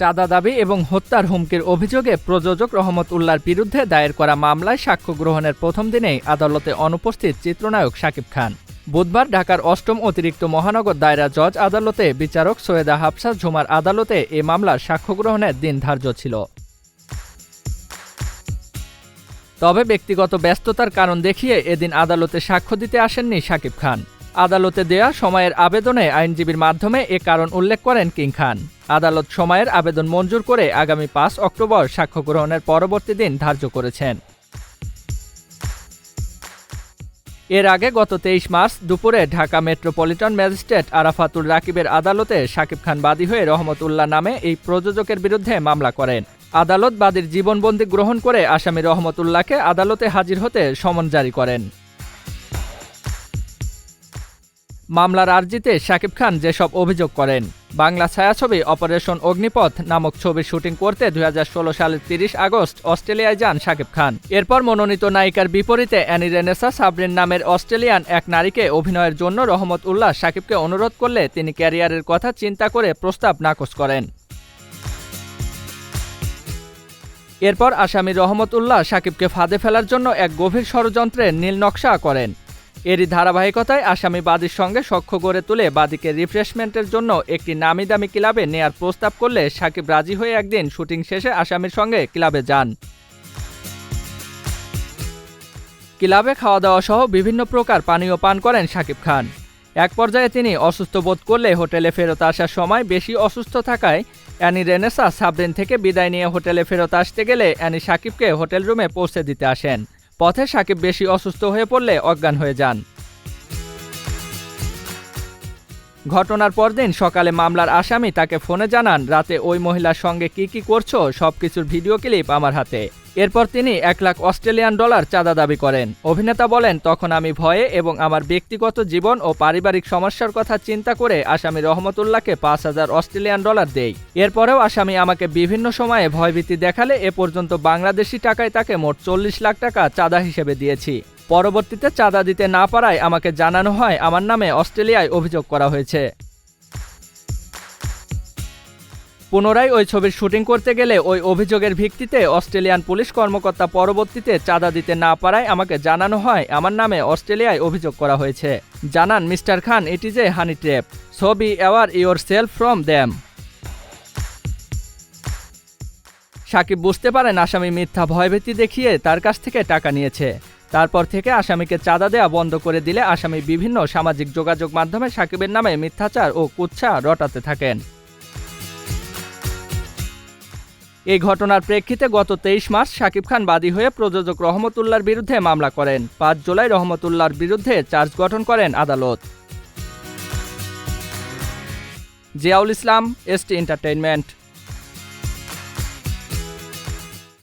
চাঁদা দাবি এবং হত্যার হুমকির অভিযোগে প্রযোজক রহমত উল্লার বিরুদ্ধে দায়ের করা মামলায় সাক্ষ্য গ্রহণের প্রথম দিনেই আদালতে অনুপস্থিত চিত্রনায়ক শাকিব খান। বুধবার ঢাকার অষ্টম অতিরিক্ত মহানগর দায়রা জজ আদালতে বিচারক সৈয়দা হাফসা ঝুমার আদালতে এ মামলার সাক্ষ্য গ্রহণের দিন ধার্য ছিল। তবে ব্যক্তিগত ব্যস্ততার কারণ দেখিয়ে এদিন আদালতে সাক্ষ্য দিতে আসেননি শাকিব খান। আদালতে দেয়া সময়ের আবেদনে আইনজীবীর মাধ্যমে এ কারণ উল্লেখ করেন কিং খান। আদালত সময়ের আবেদন মঞ্জুর করে আগামী পাঁচ অক্টোবর সাক্ষ্য গ্রহণের পরবর্তী দিন ধার্য করেছেন। এর আগে গত তেইশ মার্চ দুপুরে ঢাকা মেট্রোপলিটন ম্যাজিস্ট্রেট আরাফাতুল রাকিবের আদালতে শাকিব খান বাদী হয়ে রহমতুল্লাহ নামে এই প্রযোজকের বিরুদ্ধে মামলা করেন। আদালত বাদীর জীবনবন্দি গ্রহণ করে আসামি রহমতুল্লাহকে আদালতে হাজির হতে সমন জারি করেন। মামলার আর্জিতে শাকিব খান যেসব অভিযোগ করেন। বাংলা ছায়াছবি অপারেশন অগ্নিপথ নামক ছবির শুটিং করতে দুই হাজার ষোলো সালের তিরিশ আগস্ট অস্ট্রেলিয়ায় যান শাকিব খান। এরপর মনোনীত নায়িকার বিপরীতে অ্যানি রেনেসা, সাবরিন নামের অস্ট্রেলিয়ান এক নারীকে অভিনয়ের জন্য রহমত উল্লাহ শাকিবকে অনুরোধ করলে তিনি ক্যারিয়ারের কথা চিন্তা করে প্রস্তাব নাকচ করেন। এরপর আসামি রহমত উল্লাহ সাকিবকে ফাঁদে ফেলার জন্য এক গভীর ষড়যন্ত্রের নীল নকশা করেন। এরই ধারাবাহিকতায় আসামি বাদীর সঙ্গে সখ্য গড়ে তুলে বাদীকে রিফ্রেশমেন্টের জন্য একটি নামি দামি ক্লাবে নেয়ার প্রস্তাব করলে সাকিব রাজি হয়ে একদিন শুটিং শেষে আসামির সঙ্গে ক্লাবে যান। ক্লাবে খাওয়া দাওয়া সহ বিভিন্ন প্রকার পানীয় পান করেন সাকিব খান। এক পর্যায়ে তিনি অসুস্থ বোধ করলে হোটেলে ফেরত আসার সময় বেশি অসুস্থ থাকায় অ্যানি রেনেসা সাবরিন থেকে বিদায় নিয়ে হোটেলে ফেরত আসতে গেলে অ্যানি সাকিবকে হোটেল রুমে পৌঁছে দিতে আসেন। পথে সাকিব বেশি অসুস্থ হয়ে পড়লে অজ্ঞান হয়ে যান। ঘটনার পরদিন সকালে মামলার আসামি তাকে ফোনে জানান, রাতে ওই মহিলার সঙ্গে কি কি করছ? সবকিছুর ভিডিও ক্লিপ আমার হাতে। এরপর তিনি এক লাখ অস্ট্রেলিয়ান ডলার চাঁদা দাবি করেন। অভিনেতা বলেন, তখন আমি ভয়ে এবং আমার ব্যক্তিগত জীবন ও পারিবারিক সমস্যার কথা চিন্তা করে আসামি রহমতুল্লাহকে পাঁচ হাজার অস্ট্রেলিয়ান ডলার দেই। এরপরেও আসামি আমাকে বিভিন্ন সময়ে ভয়ভীতি দেখালে এ পর্যন্ত বাংলাদেশি টাকায় তাকে মোট চল্লিশ লাখ টাকা চাঁদা হিসেবে দিয়েছি। পরবর্তীতে চাঁদা দিতে না পারায় আমাকে জানানো হয়, আমার নামে অস্ট্রেলিয়ায় অভিযোগ করা হয়েছে। পুনরায় ওই ছবির শুটিং করতে গেলে ওই অভিযোগের ভিত্তিতে অস্ট্রেলিয়ান পুলিশ কর্মকর্তা পরবর্তীতে চাঁদা দিতে না পারায় আমাকে জানানো হয়, আমার নামে অস্ট্রেলিয়ায় অভিযোগ করা হয়েছে। জানান mister Khan it is a honey trap so be aware yourself from them Sakib বুঝতে পারেন আসামি মিথ্যা ভয়ভীতি দেখিয়ে তার কাছ থেকে টাকা নিয়েছে। তারপর থেকে আসামিকে চাঁদা দেওয়া বন্ধ করে দিলে আসামি বিভিন্ন সামাজিক যোগাযোগ মাধ্যমে সাকিবের নামে মিথ্যাচার ও কুচ্ছা রটাতে থাকেন। এই ঘটনার প্রেক্ষিতে গত তেইশ মার্চ শাকিব খান বাদী হয়ে প্রযোজক রহমতুল্লার বিরুদ্ধে মামলা করেন। পাঁচ জুলাই রহমতুল্লার বিরুদ্ধে চার্জ গঠন করেন আদালত। Ziaul Islam S T entertainment.